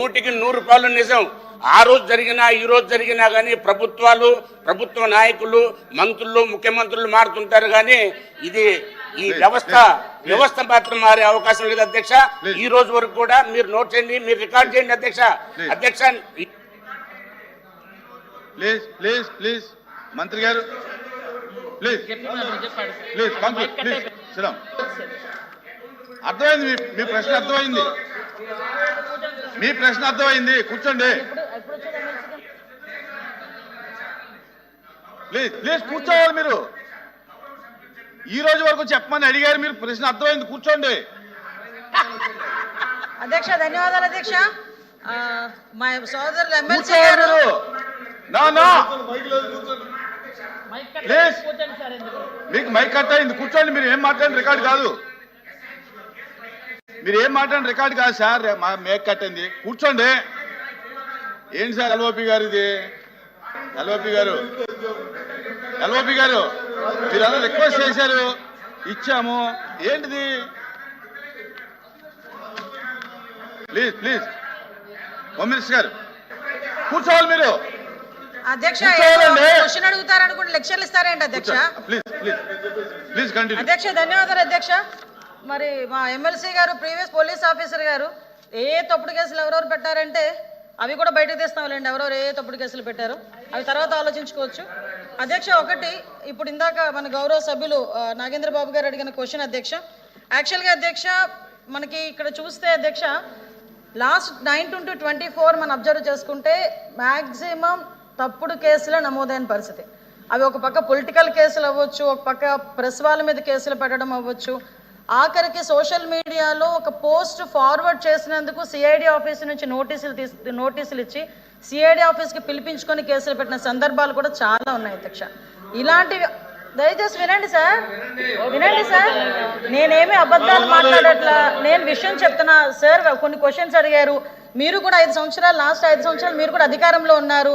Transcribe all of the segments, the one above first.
నూటికి నూరు రూపాయలు నిజం. ఆ రోజు జరిగినా ఈ రోజు జరిగినా కానీ ప్రభుత్వాలు ప్రభుత్వ నాయకులు మంత్రులు ముఖ్యమంత్రులు మారుతుంటారు కానీ ఇది ఈ వ్యవస్థ వ్యవస్థ మాత్రం మారే అవకాశం లేదు అధ్యక్ష. ఈ రోజు వరకు కూడా మీరు నోట్ చేయండి మీరు రికార్డ్ చేయండి అధ్యక్ష. అధ్యక్ష ప్లీజ్ ప్లీజ్ ప్లీజ్. మంత్రి గారు ప్లీజ్. Please conclude please. సిద్ధం అర్థమైంది మీ ప్రశ్న అర్థమైంది. మీ ప్రశ్న అర్థమైంది. కూర్చోండి. ప్లీజ్ ప్లీజ్ కూర్చోవాలి మీరు. ఈ రోజు వరకు చెప్పమని అడిగారు మీరు. ప్రశ్న అర్థమైంది. కూర్చోండి. అధ్యక్ష ధన్యవాదాలు అధ్యక్ష. ఆ, మా సోదరులు ఎమ్మెల్సీ గారు. మీకు మైక్ కట్ అయింది. కూర్చోండి. మీరు ఏం మాట్లాడిన రికార్డ్ కాదు. మీరు ఏం మాట్లాడిన రికార్డ్ కాదు సార్ మా మేక్ కట్ అయింది కూర్చోండి. ఏంటి సార్ ఎల్ఓపి గారు ఇది ఎల్ఓపి గారు. ఎల్ఓపి గారు మీరు అలా రిక్వెస్ట్ చేశారు? ఇచ్చాము. ఏంటిది? Please please. హోమ్ మినిస్టర్ గారు కూర్చోవాలి మీరు. అధ్యక్ష కూర్చోవాలండి. క్వశ్చన్ అడుగుతారనుకుంటే లెక్చర్లు ఇస్తారేంటి అధ్యక్ష? Please please. Please continue. అధ్యక్ష ధన్యవాదాలు అధ్యక్ష. మరి మా ఎమ్మెల్సీ గారు ప్రీవియస్ పోలీస్ ఆఫీసర్ గారు ఏ తప్పుడు కేసులు ఎవరెవరు పెట్టారంటే అవి కూడా బయటకు తీస్తాంలేండి. ఎవరెవరు ఏ తప్పుడు కేసులు పెట్టారు అవి తర్వాత ఆలోచించుకోవచ్చు. అధ్యక్ష ఒకటి ఇప్పుడు ఇందాక మన గౌరవ సభ్యులు నాగేంద్ర బాబు గారు అడిగిన క్వశ్చన్ అధ్యక్ష. యాక్చువల్గా అధ్యక్ష మనకి ఇక్కడ చూస్తే అధ్యక్ష last nine to twenty four మనం అబ్జర్వ్ చేసుకుంటే మ్యాక్సిమం తప్పుడు కేసులే నమోదైన పరిస్థితి. అవి ఒక పక్క పొలిటికల్ కేసులు అవ్వచ్చు ఒక పక్క ప్రెస్ వాళ్ళ మీద కేసులు పెట్టడం అవ్వచ్చు ఆఖరికి సోషల్ మీడియాలో ఒక పోస్ట్ ఫార్వర్డ్ చేసినందుకు సిఐడి ఆఫీస్ నుంచి నోటీసులు తీసు నోటీసులు ఇచ్చి సిఐడి ఆఫీస్కి పిలిపించుకొని కేసులు పెట్టిన సందర్భాలు కూడా చాలా ఉన్నాయి అధ్యక్ష. ఇలాంటివి దయచేసి వినండి సార్. వినండి సార్. నేనేమి అబద్ధాలు మాట్లాడట్లా నేను విషయం చెప్తున్నా. సార్ కొన్ని క్వశ్చన్స్ అడిగారు. మీరు కూడా ఐదు సంవత్సరాలు లాస్ట్ ఐదు సంవత్సరాలు మీరు కూడా అధికారంలో ఉన్నారు.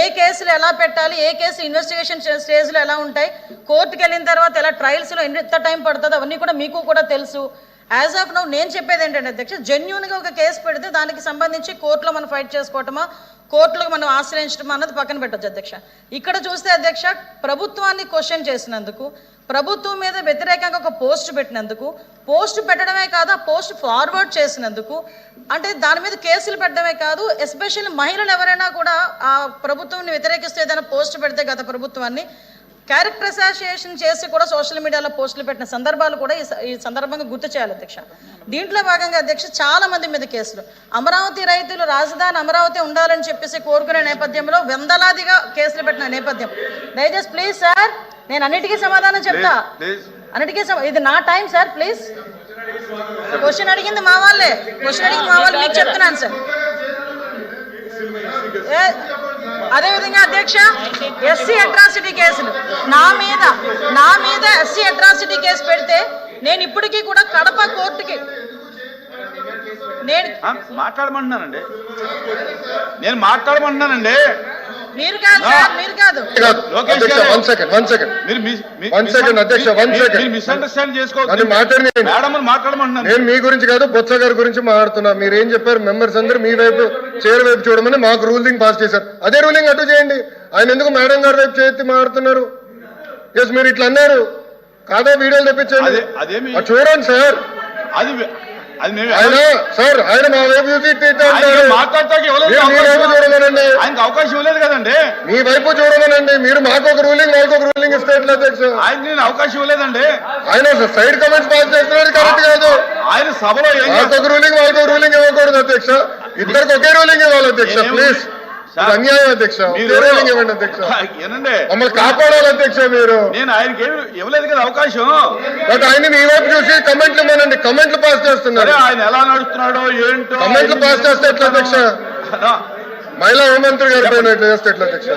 ఏ కేసులు ఎలా పెట్టాలి ఏ కేసు ఇన్వెస్టిగేషన్ స్టేజ్లో ఎలా ఉంటాయి కోర్టుకి వెళ్ళిన తర్వాత ఎలా ట్రయల్స్లో ఎంత టైం పడుతుంది అవన్నీ కూడా మీకు కూడా తెలుసు. యాజ్ ఆఫ్ నౌ నేను చెప్పేది ఏంటంటే అధ్యక్ష జెన్యున్గా ఒక కేసు పెడితే దానికి సంబంధించి కోర్టులో మనం ఫైట్ చేసుకోవటమా కోర్టులకు మనం ఆశ్రయించడం అన్నది పక్కన పెట్టొచ్చు అధ్యక్ష. ఇక్కడ చూస్తే అధ్యక్ష ప్రభుత్వాన్ని క్వశ్చన్ చేసినందుకు ప్రభుత్వం మీద వ్యతిరేకంగా ఒక పోస్ట్ పెట్టినందుకు పోస్ట్ పెట్టడమే కాదు ఆ పోస్ట్ ఫార్వర్డ్ చేసినందుకు అంటే దాని మీద కేసులు పెట్టడమే కాదు ఎస్పెషల్లీ మహిళలు ఎవరైనా కూడా ఆ ప్రభుత్వాన్ని వ్యతిరేకిస్తూ ఏదైనా పోస్ట్ పెడితే గత ప్రభుత్వాన్ని క్యారెక్టర్ అసోసియేషన్ చేసి కూడా సోషల్ మీడియాలో పోస్టులు పెట్టిన సందర్భాలు కూడా ఈ ఈ సందర్భంగా గుర్తు చేయాలి అధ్యక్ష. దీంట్లో భాగంగా అధ్యక్ష చాలా మంది మీద కేసులు. అమరావతి రైతులు రాజధాని అమరావతి ఉండాలని చెప్పేసి కోరుకునే నేపథ్యంలో వందలాదిగా కేసులు పెట్టిన నేపథ్యం. దయచేసి ప్లీజ్ సార్ నేను అన్నిటికీ సమాధానం చెప్తా. అన్నిటికీ సమ- ఇది నా టైం సార్ ప్లీజ్ క్వశ్చన్ అడిగింది మా వాళ్ళే. క్వశ్చన్ అడిగింది మా వాళ్ళు మీకు చెప్తున్నాను సార్ అదేవిధంగా అధ్యక్ష ఎస్సీ అట్రాసిటీ కేసులు. నా మీద నా మీద ఎస్సీ అట్రాసిటీ కేసు పెడితే నేను ఇప్పటికీ కూడా కడప కోర్టుకి నేను మాట్లాడమంటున్నానండి. నేను మాట్లాడమంటున్నానండి. మీరు కాదు సార్ మీరు కాదు. కాదు లోకేష్ అధ్యక్ష గారు. వన్ సెకండ్ వన్ సెకండ్ మీరు మిస్- మీ- One మిస్- second, అధ్యక్ష, one మీరు- second. మీరు మిస్అండర్స్టాండ్ చేసుకోవద్దు. నన్ను మాట్లాడనీయండి. మేడం మాట్లాడమంటున్నాను. నేను మీ గురించి కాదు బొత్స గారి గురించి మాట్లాడుతున్నా. మీరు ఏం చెప్పారు? మెంబర్స్ అందరూ మీ వైపు చైర్ వైపు చూడమని మాకు రూలింగ్ పాస్ చేశారు. అదే రూలింగ్ అటు చేయండి. ఆయన ఎందుకు మేడం గారి వైపు చేతి మాట్లాడుతున్నారు ఎస్ మీరు ఇట్లా అన్నారు. కాదా వీడియోలు తెప్పించండి? చూడండి సార్ అది ఆయన సార్ ఆయన మా వైపు చూసి. మాట్లాడటానికి ఆయనకు అవకాశం ఇవ్వలేదు కదండి. మీ వైపు చూడమనండి మీరు మాకు ఒక రూలింగ్ వాళ్ళకు ఒక రూలింగ్ అధ్యక్ష? ఆయన నేను అవకాశం ఇవ్వలేదండి. ఆయన సైడ్ కమెంట్స్ పాస్ చేస్తున్నారు కరెక్ట్ కాదు. ఆయన సభలో ఒక రూలింగ్ వాళ్ళకి రూలింగ్ ఇవ్వకూడదు అధ్యక్ష. ఇద్దరికి ఒకే రూలింగ్ ఇవ్వాలి అధ్యక్ష ప్లీజ్ అన్యాయం అధ్యక్ష. ఇవ్వండి ఏనండి. మమ్మల్ని కాపాడాలి అధ్యక్ష మీరు. నేను ఆయనకి ఇవ్వలేదు కదా అవకాశం. బట్ ఆయన మీ వైపు చూసి కమెంట్లు ఇవ్వనండి. కమెంట్లు పాస్ చేస్తున్నారు. ఆయన ఎలా నడుస్తున్నాడో ఏంటో కమెంట్లు పాస్ చేస్తే ఎట్లా అధ్యక్ష? మహిళా హోంమంత్రి గారి పైన ఎట్లా చేస్తే ఎట్లా అధ్యక్ష?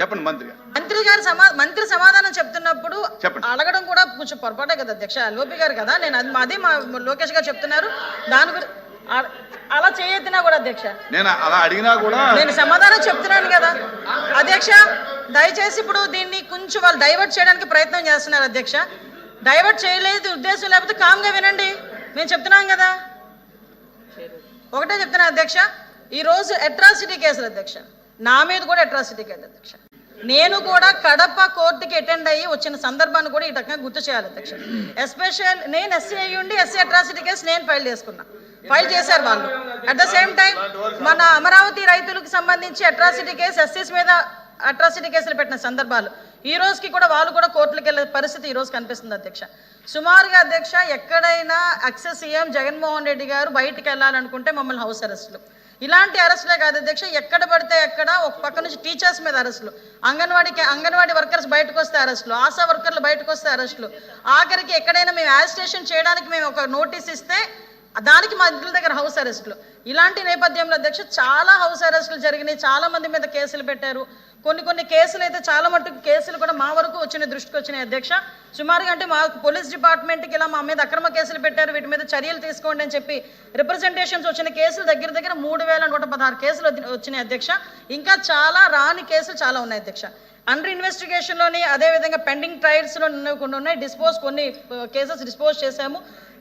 చెప్పండి మంత్రి గారు. మంత్రి గారు సమా మంత్రి సమాధానం చెప్తున్నప్పుడు చెప్పండి. అడగడం కూడా కొంచెం పొరపాటే కదా అధ్యక్ష. లోపి గారు కదా నేను అది అదే మా లోకేష్ గారు చెప్తున్నారు. దాని గురించి అలా చేయొద్దునా కూడా అధ్యక్ష? నేను అలా అడిగినా కూడా నేను సమాధానం చెప్తున్నాను కదా. అధ్యక్ష దయచేసి ఇప్పుడు దీన్ని కొంచెం వాళ్ళు డైవర్ట్ చేయడానికి ప్రయత్నం చేస్తున్నారు అధ్యక్ష. డైవర్ట్ చేయలేదు ఉద్దేశం లేకపోతే కామ్గా వినండి. మేము చెప్తున్నాం కదా. ఒకటే చెప్తున్నా అధ్యక్ష ఈ రోజు అట్రాసిటీ కేసులు అధ్యక్ష. నా మీద కూడా అట్రాసిటీ కేసు అధ్యక్ష. నేను కూడా కడప కోర్టుకి అటెండ్ అయ్యి వచ్చిన సందర్భాన్ని కూడా ఈ రకంగా గుర్తు చేయాలి అధ్యక్ష. ఎస్పెషల్ నేను ఎస్సీ అయ్యి ఉండి ఎస్సీ అట్రాసిటీ కేసు నేను ఫైల్ చేసుకున్నా. ఫైల్ చేశారు వాళ్ళు. అట్ ద సేమ్ టైం మన అమరావతి రైతులకు సంబంధించి అట్రాసిటీ కేసు ఎస్సీస్ మీద అట్రాసిటీ కేసులు పెట్టిన సందర్భాలు. ఈ రోజుకి కూడా వాళ్ళు కూడా కోర్టులకు వెళ్ళే పరిస్థితి ఈ రోజు కనిపిస్తుంది అధ్యక్ష. సుమారుగా అధ్యక్ష ఎక్కడైనా అక్సెస్ సీఎం జగన్మోహన్ రెడ్డి గారు బయటికి వెళ్ళాలనుకుంటే మమ్మల్ని హౌస్ అరెస్టులు ఇలాంటి అరెస్టులే కాదు అధ్యక్ష ఎక్కడ పడితే ఎక్కడ ఒక పక్క నుంచి టీచర్స్ మీద అరెస్టులు అంగన్వాడీకి అంగన్వాడీ వర్కర్స్ బయటకు వస్తే అరెస్టులు ఆశా వర్కర్లు బయటకు వస్తే అరెస్టులు ఆఖరికి ఎక్కడైనా మేము యాజిస్టేషన్ చేయడానికి మేము ఒక నోటీస్ ఇస్తే దానికి మా ఇంటి దగ్గర హౌస్ అరెస్టులు. ఇలాంటి నేపథ్యంలో అధ్యక్ష చాలా హౌస్ అరెస్టులు జరిగినాయి. చాలా మంది మీద కేసులు పెట్టారు. కొన్ని కొన్ని కేసులు అయితే చాలా మటుకు కేసులు కూడా మా వరకు వచ్చిన దృష్టికి వచ్చినాయి అధ్యక్ష. సుమారుగా అంటే మా పోలీస్ డిపార్ట్మెంట్కి ఇలా మా మీద అక్రమ కేసులు పెట్టారు. వీటి మీద చర్యలు తీసుకోండి అని చెప్పి రిప్రజెంటేషన్స్ వచ్చిన కేసులు దగ్గర దగ్గర మూడు వేల నూట పదహారు కేసులు వచ్చినాయి అధ్యక్ష. ఇంకా చాలా రాని కేసులు చాలా ఉన్నాయి అధ్యక్ష. అండర్ ఇన్వెస్టిగేషన్లోని అదేవిధంగా పెండింగ్ ట్రయల్స్లో కొన్ని ఉన్నాయి. డిస్పోజ్ కొన్ని కేసెస్ డిస్పోజ్ చేశాము.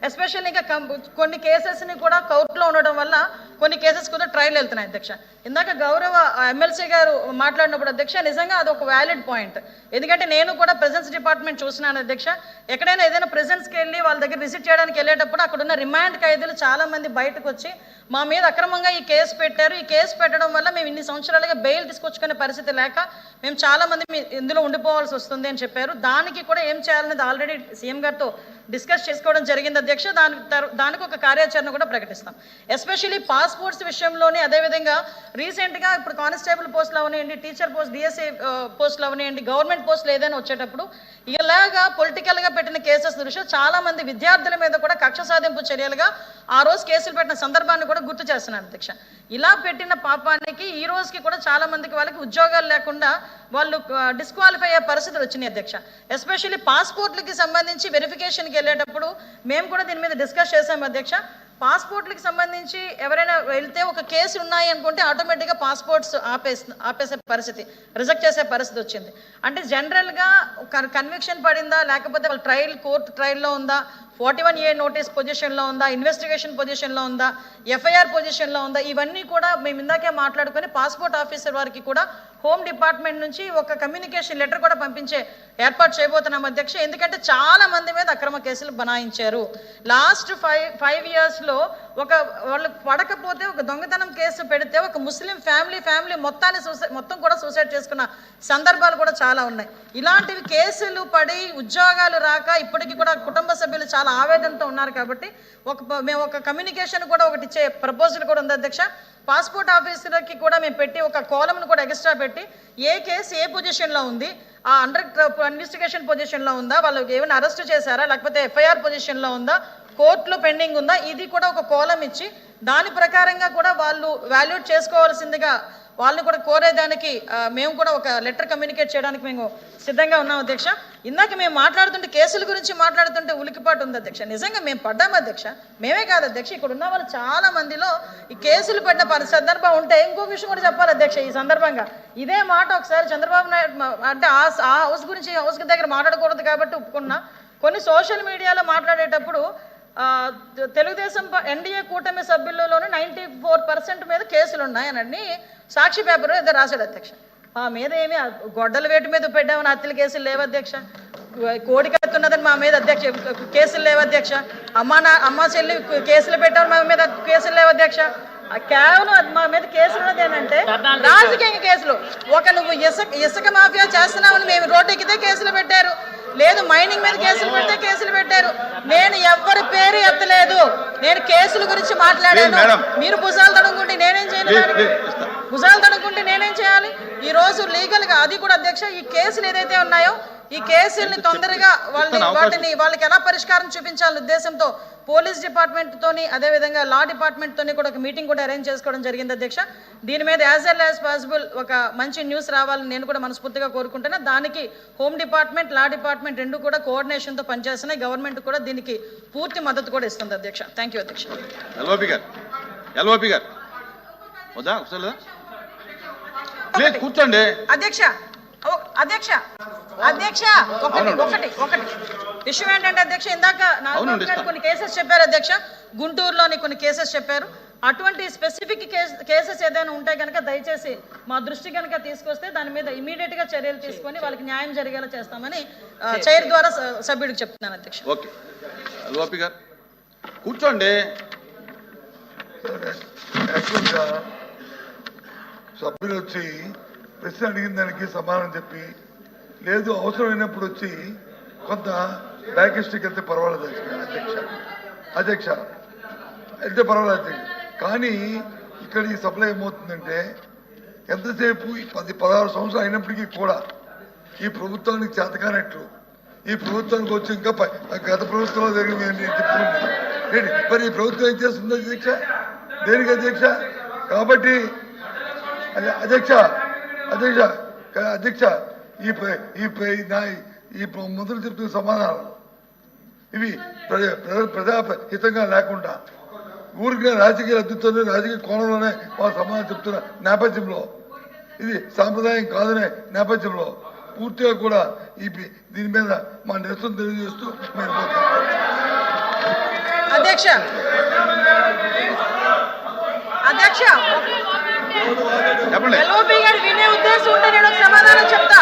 ఎస్పెషల్లీ ఇంకా కొన్ని కేసెస్ని కూడా కోర్టులో ఉండడం వల్ల కొన్ని కేసెస్ కూడా ట్రయల్ వెళ్తున్నాయి అధ్యక్ష. ఇందాక గౌరవ ఎమ్మెల్సీ గారు మాట్లాడినప్పుడు అధ్యక్ష నిజంగా అది ఒక వ్యాలిడ్ పాయింట్ ఎందుకంటే నేను కూడా ప్రెజెన్స్ డిపార్ట్మెంట్ చూసినాను అధ్యక్ష. ఎక్కడైనా ఏదైనా ప్రెజెన్స్కి వెళ్ళి వాళ్ళ దగ్గర విజిట్ చేయడానికి వెళ్ళేటప్పుడు అక్కడ ఉన్న రిమాండ్ ఖైదీలు చాలామంది బయటకు వచ్చి మా మీద అక్రమంగా ఈ కేసు పెట్టారు. ఈ కేసు పెట్టడం వల్ల మేము ఇన్ని సంవత్సరాలుగా బెయిల్ తీసుకొచ్చుకునే పరిస్థితి లేక మేము చాలామంది మీ- ఇందులో ఉండిపోవాల్సి వస్తుంది అని చెప్పారు. దానికి కూడా ఏం చేయాలనేది ఆల్రెడీ సీఎం గారితో డిస్కస్ చేసుకోవడం జరిగింది అధ్యక్ష. దాని దానికి ఒక కార్యాచరణ కూడా ప్రకటిస్తాం. ఎస్పెషల్లీ పాస్పోర్ట్స్ విషయంలోనే అదేవిధంగా రీసెంట్గా ఇప్పుడు కానిస్టేబుల్ పోస్టులు అవనివ్వండి టీచర్ పోస్ట్ డిఎస్ఏ పోస్టులు అవనివ్వండి గవర్నమెంట్ పోస్టులు ఏదైనా వచ్చేటప్పుడు ఇలాగా పొలిటికల్గా పెట్టిన కేసెస్ దృష్ట్యా చాలా మంది విద్యార్థుల మీద కూడా కక్ష సాధింపు చర్యలుగా ఆ రోజు కేసులు పెట్టిన సందర్భాన్ని కూడా గుర్తు చేస్తున్నాను అధ్యక్ష. ఇలా పెట్టిన పాపానికి ఈ రోజుకి కూడా చాలామందికి వాళ్ళకి ఉద్యోగాలు లేకుండా వాళ్ళు డిస్క్వాలిఫై అయ్యే పరిస్థితులు వచ్చినాయి అధ్యక్ష. ఎస్పెషల్లీ పాస్పోర్ట్లకి సంబంధించి వెరిఫికేషన్కి వెళ్ళేటప్పుడు మేము కూడా దీని మీద డిస్కస్ చేసాం అధ్యక్ష. పాస్పోర్ట్లకు సంబంధించి ఎవరైనా వెళ్తే ఒక కేసు ఉన్నాయి అనుకుంటే ఆటోమేటిక్గా పాస్పోర్ట్స్ ఆపేసి ఆపేసే పరిస్థితి రిజెక్ట్ చేసే పరిస్థితి వచ్చింది. అంటే జనరల్గా కన్విక్షన్ పడిందా? లేకపోతే వాళ్ళ ట్రయల్ కోర్టు ట్రయల్లో ఉందా? ఫార్టీ వన్ ఏ నోటీస్ పొజిషన్లో ఉందా ఇన్వెస్టిగేషన్ పొజిషన్లో ఉందా ఎఫ్ఐఆర్ పొజిషన్లో ఉందా ఇవన్నీ కూడా మేము ఇందాకే మాట్లాడుకొని పాస్పోర్ట్ ఆఫీసర్ వారికి కూడా హోమ్ డిపార్ట్మెంట్ నుంచి ఒక కమ్యూనికేషన్ లెటర్ కూడా పంపించే ఏర్పాటు చేయబోతున్నాం అధ్యక్ష. ఎందుకంటే చాలా మంది మీద అక్రమ కేసులు బనాయించారు. లాస్ట్ ఫైవ్ ఫైవ్ ఇయర్స్లో ఒక వాళ్ళు పడకపోతే ఒక దొంగతనం కేసు పెడితే ఒక ముస్లిం ఫ్యామిలీ ఫ్యామిలీ మొత్తాన్ని సూసైడ్ మొత్తం కూడా సూసైడ్ చేసుకున్న సందర్భాలు కూడా చాలా ఉన్నాయి. ఇలాంటివి కేసులు పడి ఉద్యోగాలు రాక ఇప్పటికీ కూడా కుటుంబ సభ్యులు చాలా ఆవేదనతో ఉన్నారు కాబట్టి ఒక మేము ఒక కమ్యూనికేషన్ కూడా ఒకటి ఇచ్చే ప్రపోజల్ కూడా ఉంది అధ్యక్ష. పాస్పోర్ట్ ఆఫీసర్కి కూడా మేము పెట్టి ఒక కాలంను కూడా ఎక్స్ట్రా పెట్టి ఏ కేసు ఏ పొజిషన్లో ఉంది ఆ అండర్ ఇన్వెస్టిగేషన్ పొజిషన్లో ఉందా వాళ్ళు ఏమైనా అరెస్ట్ చేశారా లేకపోతే ఎఫ్ఐఆర్ పొజిషన్లో ఉందా కోర్టులో పెండింగ్ ఉందా ఇది కూడా ఒక కోలం ఇచ్చి దాని ప్రకారంగా కూడా వాళ్ళు వాల్యూట్ చేసుకోవాల్సిందిగా వాళ్ళని కూడా కోరేదానికి మేము కూడా ఒక లెటర్ కమ్యూనికేట్ చేయడానికి మేము సిద్ధంగా ఉన్నాం అధ్యక్ష. ఇందాక మేము మాట్లాడుతుంటే కేసుల గురించి మాట్లాడుతుంటే ఉలికిపాటు ఉంది అధ్యక్ష. నిజంగా మేము పడ్డాము అధ్యక్ష? మేమే కాదు అధ్యక్ష ఇక్కడ ఉన్న వాళ్ళు చాలా మందిలో ఈ కేసులు పడిన పరి సందర్భం ఉంటే ఇంకో విషయం కూడా చెప్పాలి అధ్యక్ష ఈ సందర్భంగా. ఇదే మాట ఒకసారి చంద్రబాబు నాయుడు అంటే ఆ హౌస్ గురించి హౌస్ దగ్గర మాట్లాడకూడదు కాబట్టి ఒప్పుకున్నా. కొన్ని సోషల్ మీడియాలో మాట్లాడేటప్పుడు తెలుగుదేశం ఎన్డీఏ కూటమి సభ్యులలోనే నైంటీ ఫోర్ పర్సెంట్ మీద కేసులు ఉన్నాయనని సాక్షి పేపర్ ఏదో రాశాడు అధ్యక్ష. మా మీద ఏమి ఆ గొడ్డల వేటు మీద పెట్టామని హత్యల కేసులు లేవు అధ్యక్ష. కోడి కత్తున్నదని మా మీద అధ్యక్ష కేసులు లేవు అధ్యక్ష. అమ్మ నా అమ్మ చెల్లి కేసులు పెట్టామని మా మీద కేసులు లేవు అధ్యక్ష. ఆ కేవలం మా మీద కేసులు ఉన్నది ఏంటంటే రాజకీయ కేసులు. ఒక నువ్వు ఇసుక ఇసుక మాఫియా చేస్తున్నావని మేము రోడ్డు ఎక్కితే కేసులు పెట్టారు. లేదు మైనింగ్ మీద కేసులు పెడితే కేసులు పెట్టారు నేను ఎవ్వరి పేరు ఎత్తలేదు నేను కేసుల గురించి మాట్లాడాను. మీరు భుజాలు తడుముకుంటే నేనేం ఇస్తా. భుజాలు తడుముకుంటే నేనేం చేయాలి ఈ రోజు లీగల్గా అది కూడా అధ్యక్ష ఈ కేసులు ఏదైతే ఉన్నాయో ఈ కేసుల్ని తొందరగా వాళ్ళని. వాటిని వాళ్ళకి ఎలా పరిష్కారం చూపించాలనే ఉద్దేశంతో పోలీస్ డిపార్ట్మెంట్ తోని అదేవిధంగా లా డిపార్ట్మెంట్ తోని కూడా ఒక మీటింగ్ కూడా అరేంజ్ చేసుకోవడం జరిగింది అధ్యక్ష. దీని మీద యాజ్ వెల్ యాజ్ పాసిబుల్ ఒక మంచి న్యూస్ రావాలని నేను కూడా మనస్ఫూర్తిగా కోరుకుంటున్నా. దానికి హోమ్ డిపార్ట్మెంట్ లా డిపార్ట్మెంట్ రెండు కూడా coordination తో పనిచేస్తున్నాయి. గవర్నమెంట్ కూడా దీనికి పూర్తి మద్దతు కూడా ఇస్తుంది అధ్యక్ష. థ్యాంక్ యూ అధ్యక్ష. ఎల్ఓపి గారు. ఎల్ఓపి గారు. వద్దా? ఒకసారి లేదా? ప్లీజ్ కూర్చోండి. అధ్యక్ష అధ్యక్ష అధ్యక్ష ఒకటి. ఒకటి ఒకటి. విషయం ఏంటంటే అధ్యక్ష ఇందాక నాగబాబు. కొన్ని కేసెస్ చెప్పారు అధ్యక్ష. గుంటూరులోని కొన్ని కేసెస్ చెప్పారు. అటువంటి స్పెసిఫిక్ కేసెస్ ఏదైనా ఉంటే కనుక దయచేసి మా దృష్టి కనుక తీసుకొస్తే దాని మీద ఇమీడియట్గా చర్యలు తీసుకొని వాళ్ళకి న్యాయం జరిగేలా చేస్తామని చైర్ ద్వారా సభ్యుడికి చెప్తున్నాను అధ్యక్ష. ఓకే. గారు. కూర్చోండి. సభ్యులు వచ్చి ప్రశ్న అడిగిన దానికి సమాధానం చెప్పి లేదు అవసరమైనప్పుడు వచ్చి కొంత బ్యాక్ హిస్టరీకి వెళ్తే పర్వాలేదు అధ్యక్ష అధ్యక్ష వెళ్తే పర్వాలేదు అధ్యక్ష. కానీ ఇక్కడ ఈ సభలో ఏమవుతుందంటే ఎంతసేపు పది పదహారు సంవత్సరాలు అయినప్పటికీ కూడా ఈ ప్రభుత్వానికి చేతకానట్లు ఈ ప్రభుత్వానికి వచ్చి ఇంకా గత ప్రభుత్వంలో జరిగింది చెప్పుకుంది మరి ఈ ప్రభుత్వం ఏం చేస్తుంది అధ్యక్ష? దేనికి అధ్యక్ష? కాబట్టి అధ్యక్ష అధ్యక్ష కా- అధ్యక్ష ఈ ఈ ఈ నా- ఈ ప్ర- చెప్తున్న సమాధానం. ఇవి ప్రజా హితంగా లేకుండా ఊరికి రాజకీయ అద్భుతంలో రాజకీయ కోణంలోనే వాళ్ళు సమాధానం చెప్తున్న నేపథ్యంలో ఇది సాంప్రదాయం కాదనే నేపథ్యంలో పూర్తిగా కూడా ఈ పి- దీని మీద మా నిరసన తెలియజేస్తూ మేము అధ్యక్ష అధ్యక్ష చెప్పండి. ఎల్ఓపి గారు వినే ఉద్దేశం ఉంటే నేను ఒక సమాధానం చెప్తా.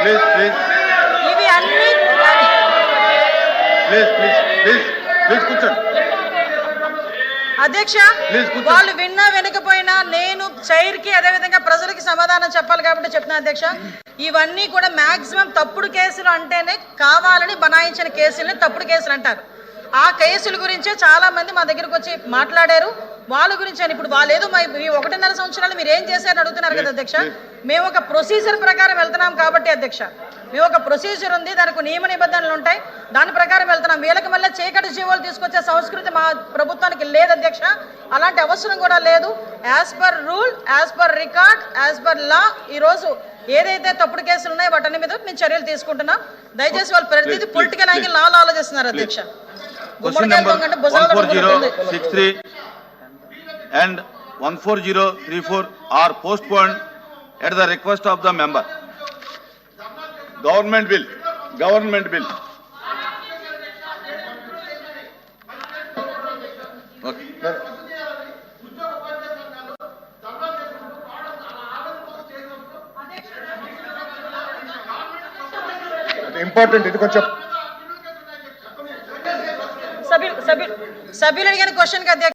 Please please. ఇవి అన్ని ప్లీజ్ ప్లీజ్ ప్లీజ్ ప్లీజ్ కూర్చోండి. అధ్యక్ష. వాళ్ళు విన్నా వినకపోయినా నేను చైర్కి అదే విధంగా ప్రజలకి సమాధానం చెప్పాలి కాబట్టి చెప్తున్నా అధ్యక్ష ఇవన్నీ కూడా మాక్సిమం తప్పుడు కేసులు అంటేనే కావాలని బనాయించిన కేసుల్ని తప్పుడు కేసులు అంటారు. ఆ కేసుల గురించే చాలా మంది మా దగ్గరకు వచ్చి మాట్లాడారు. వాళ్ళ గురించి అని ఇప్పుడు వాళ్ళు ఏదో మా- ఈ ఒకటిన్నర సంవత్సరాలు మీరు ఏం చేశారని అడుగుతున్నారు కదా అధ్యక్ష? మేము ఒక ప్రొసీజర్ ప్రకారం వెళ్తున్నాం కాబట్టి అధ్యక్ష. మేము ఒక ప్రొసీజర్ ఉంది దానికి నియమ నిబంధనలు ఉంటాయి. దాని ప్రకారం వెళ్తున్నాం. వీళ్ళకి మళ్ళీ చీకటి జీవోలు తీసుకొచ్చే సంస్కృతి మా ప్రభుత్వానికి లేదు అధ్యక్ష. అలాంటి అవసరం కూడా లేదు. As per rule as per record as per law ఈరోజు ఏదైతే తప్పుడు కేసులు ఉన్నాయో వాటన్ని మీద మేము చర్యలు తీసుకుంటున్నాం. దయచేసి వాళ్ళు ప్రతిదీ పొలిటికల్ యాంగిల్ లాలో ఆలోచిస్తున్నారు అధ్యక్ష. గుమ్మడికాయ number దొంగ అంటే one భుజాలు and one four zero three four are postponed at the request of the member. Government bill government bill okay important ఇది కొంచెం సభ్యులు సభ్యులు సభ్యులు అడిగిన క్వశ్చన్కి అధ్యక్ష